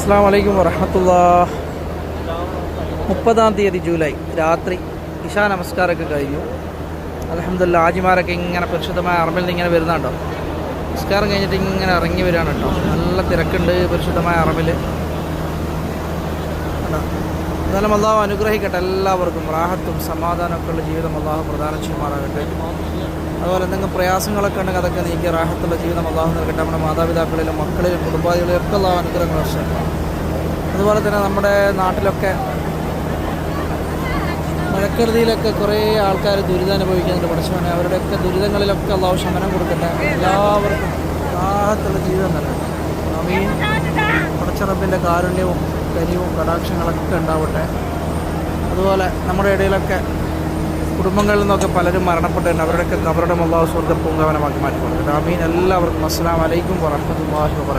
അസ്സാം വലൈക്കും വറഹമത്തുള്ള മുപ്പതാം തീയതി ജൂലൈ രാത്രി ഇഷാ നമസ്കാരമൊക്കെ കഴിഞ്ഞു. അലഹമ്മദില്ല ആജിമാരൊക്കെ ഇങ്ങനെ പരിശുദ്ധമായ അറബിൽ നിന്ന് ഇങ്ങനെ വരുന്നുണ്ടോ നമസ്കാരം കഴിഞ്ഞിട്ട് ഇങ്ങനെ ഇറങ്ങി വരികയാണ് കേട്ടോ. നല്ല തിരക്കുണ്ട് പരിശുദ്ധമായ അറമ്പിൽ എന്നാലും അള്ളാഹു അനുഗ്രഹിക്കട്ടെ എല്ലാവർക്കും. റാഹത്തും സമാധാനമൊക്കെയുള്ള ജീവിതം അള്ളാഹു പ്രധാന ചെയ്യുമാറാകട്ടെ. അതുപോലെ എന്തെങ്കിലും പ്രയാസങ്ങളൊക്കെ ഉണ്ടെങ്കിൽ അതൊക്കെ നീക്കി റാഹത്തുള്ള ജീവിതം അള്ളാഹു നൽകട്ടെ. നമ്മുടെ മാതാപിതാക്കളിലും മക്കളിലും കുടുംബാദികളിലും ഒക്കെ ഉള്ള അനുഗ്രഹങ്ങൾ വർഷമാണ് അതുപോലെ തന്നെ നമ്മുടെ നാട്ടിലൊക്കെ മഴക്കെടുതിയിലൊക്കെ കുറേ ആൾക്കാർ ദുരിതം അനുഭവിക്കുന്നുണ്ട് പഠിച്ചവനെ. അവരുടെയൊക്കെ ദുരിതങ്ങളിലൊക്കെ അള്ളാഹു ശമനം കൊടുക്കട്ടെ. എല്ലാവർക്കും റാഹത്തുള്ള ജീവിതം നൽകട്ടെ അമീൻ. പടച്ചറപ്പിന്റെ കാരുണ്യവും കനിവും കടാക്ഷങ്ങളൊക്കെ ഉണ്ടാവട്ടെ. അതുപോലെ നമ്മുടെ ഇടയിലൊക്കെ കുടുംബങ്ങളിൽ നിന്നൊക്കെ പലരും മരണപ്പെട്ടിട്ടുണ്ട് അവരുടെയൊക്കെ കബറുടെ മല്ലാഹു സ്വർഗ പൂങ്കാവനമാക്കി മാറ്റി ആമീൻ. എല്ലാവർക്കും അസ്സാം വലൈക്കും വറഹമത്തല്ലാഹി വാബർക്കാത്തു